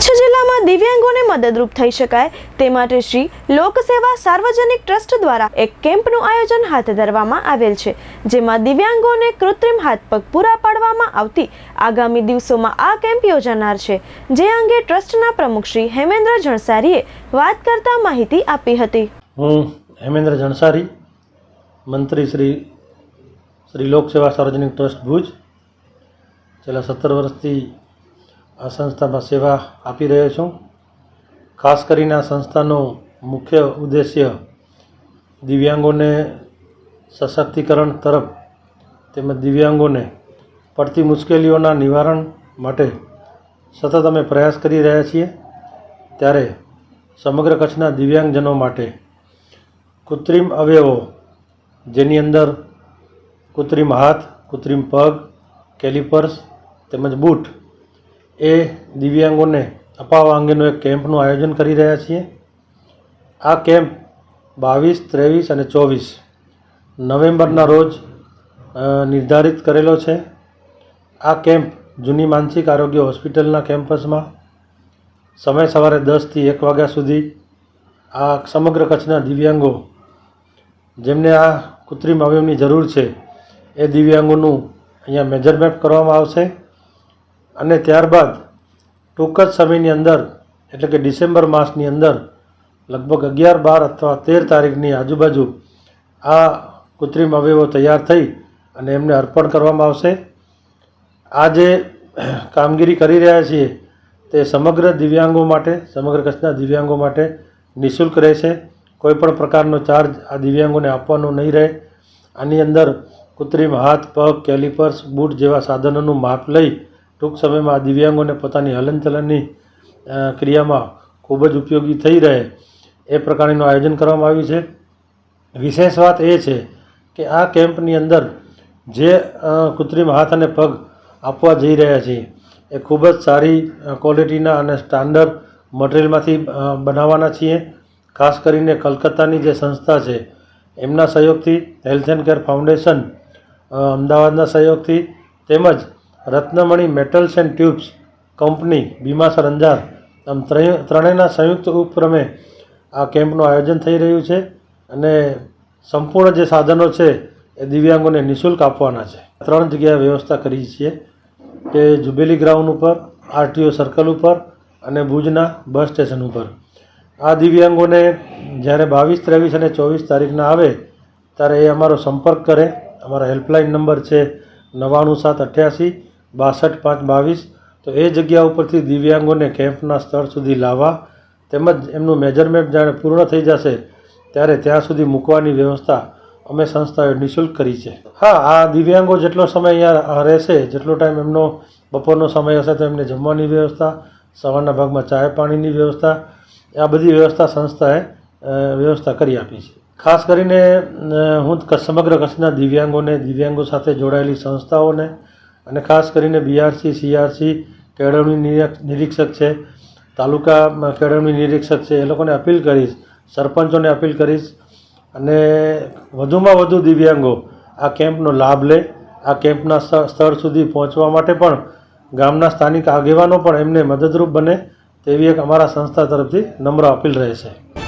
કચ્છ જિલ્લામાં દિવ્યાંગોને મદદરૂપ થઈ શકાય. તે માટે શ્રી લોકસેવા સાર્વજનિક ટ્રસ્ટ દ્વારા એક કેમ્પનું આયોજન હાથ ધરવામાં આવેલ છે, જેમાં દિવ્યાંગોને કૃત્રિમ હાથ પગ પૂરા પાડવામાં આવતી આગામી દિવસોમાં આ કેમ્પ યોજાનાર છે. જે અંગે ટ્રસ્ટના પ્રમુખ શ્રી હેમેન્દ્ર જણસારીએ વાત કરતા માહિતી આપી હતી. હું હેમેન્દ્ર જણસારી, મંત્રી શ્રી શ્રી લોકસેવા સાર્વજનિક ટ્રસ્ટ ભુજ. છેલ્લા સત્તર વર્ષથી આ સંસ્થામાં સેવા આપી રહ્યો છું. ખાસ કરીને આ સંસ્થાનો મુખ્ય ઉદ્દેશ્ય દિવ્યાંગોને સશક્તિકરણ તરફ તેમજ દિવ્યાંગોને પડતી મુશ્કેલીઓના નિવારણ માટે સતત અમે પ્રયાસ કરી રહ્યા છીએ. ત્યારે સમગ્ર કચ્છના દિવ્યાંગજનો માટે કૃત્રિમ અવયવો જેની અંદર કૃત્રિમ હાથ, કૃત્રિમ પગ, કેલિપર્સ તેમજ બૂટ એ દિવ્યાંગોને અપાવવા અંગેનું એક કેમ્પનું આયોજન કરી રહ્યા છીએ. આ કેમ્પ બાવીસ, ત્રેવીસ અને ચોવીસ નવેમ્બરના રોજ નિર્ધારિત કરેલો છે. આ કેમ્પ જૂની માનસિક આરોગ્ય હોસ્પિટલના કેમ્પસમાં સમય સવારે દસથી એક વાગ્યા સુધી આ સમગ્ર કચ્છના દિવ્યાંગો, જેમને આ કૃત્રિમ અવયવની જરૂર છે, એ દિવ્યાંગોનું અહીંયા મેજરમેન્ટ કરવામાં આવશે. અને ત્યારબાદ ટૂંક જ સમયની અંદર, એટલે કે ડિસેમ્બર માસની અંદર, લગભગ અગિયાર, બાર અથવા તેર તારીખની આજુબાજુ આ કૃત્રિમ અવયવો તૈયાર થઈ અને એમને અર્પણ કરવામાં આવશે. આ જે કામગીરી કરી રહ્યા છીએ તે સમગ્ર દિવ્યાંગો માટે, સમગ્ર કચ્છના દિવ્યાંગો માટે નિઃશુલ્ક રહેશે. કોઈ પણ પ્રકારનો ચાર્જ આ દિવ્યાંગોને આપવાનો નહીં રહે. આની અંદર કૃત્રિમ હાથ, પગ, કેલિપર્સ, બૂટ જેવા સાધનોનું માપ લઈ ટૂંક સમયમાં દિવ્યાંગોને પોતાની હલનચલનની ક્રિયામાં ખૂબ જ ઉપયોગી થઈ રહે એ પ્રકારનું આયોજન કરવામાં આવ્યું છે. વિશેષ વાત એ છે કે આ કેમ્પની અંદર જે કૃત્રિમ હાથ અને પગ આપવા જઈ રહ્યા છીએ એ ખૂબ જ સારી ક્વોલિટીના અને સ્ટાન્ડર્ડ મટીરિયલમાંથી બનાવવાના છીએ. ખાસ કરીને કલકત્તાની જે સંસ્થા છે, એમના સહયોગથી હેલ્થ એન્ડ કેર ફાઉન્ડેશન અમદાવાદના સહયોગથી તેમજ Ratnamani metals and tubes company Bhimasar Anjar આમ ત્રણે ત્રણેયના સંયુક્ત ઉપક્રમે આ કેમ્પનું આયોજન થઈ રહ્યું છે અને સંપૂર્ણ જે સાધનો છે એ દિવ્યાંગોને નિઃશુલ્ક આપવાના છે. ત્રણ જગ્યાએ વ્યવસ્થા કરી છીએ કે જુબેલી ગ્રાઉન્ડ ઉપર, આરટીઓ સર્કલ ઉપર અને ભુજના બસ સ્ટેશન ઉપર. આ દિવ્યાંગોને જ્યારે બાવીસ, ત્રેવીસ અને ચોવીસ તારીખના આવે, ત્યારે એ અમારો સંપર્ક કરે. અમારા હેલ્પલાઇન નંબર છે નવ્વાણું સાત અઠ્યાસી બાસઠ પાંચ બાવીસ. તો એ જગ્યા ઉપરથી દિવ્યાંગોને કેમ્પના સ્થળ સુધી લાવવા તેમજ એમનું મેજરમેન્ટ જ્યારે પૂર્ણ થઈ જશે ત્યારે ત્યાં સુધી મૂકવાની વ્યવસ્થા અમે સંસ્થાએ નિઃશુલ્ક કરી છે. હા, આ દિવ્યાંગો જેટલો સમય અહીંયા રહેશે, જેટલો ટાઈમ એમનો બપોરનો સમય હશે તો એમને જમવાની વ્યવસ્થા, સવારના ભાગમાં ચાય પાણીની વ્યવસ્થા, આ બધી વ્યવસ્થા સંસ્થાએ વ્યવસ્થા કરી આપી છે. ખાસ કરીને હું સમગ્ર કચ્છના દિવ્યાંગોને, દિવ્યાંગો સાથે જોડાયેલી સંસ્થાઓને અને ખાસ કરીને બીઆરસી સીઆરસી કેળવણી નિરીક્ષક છે. તાલુકા કેળવણી નિરીક્ષક છે. એ લોકોને અપીલ કરીશ, સરપંચોને અપીલ કરીશ અને વધુમાં વધુ દિવ્યાંગો આ કેમ્પનો લાભ લે. આ કેમ્પના સ્થ- સ્થળ સુધી પહોંચવા માટે પણ ગામના સ્થાનિક આગેવાનો પણ એમને મદદરૂપ બને તેવી એક અમારા સંસ્થા તરફથી નમ્ર અપીલ રહેશે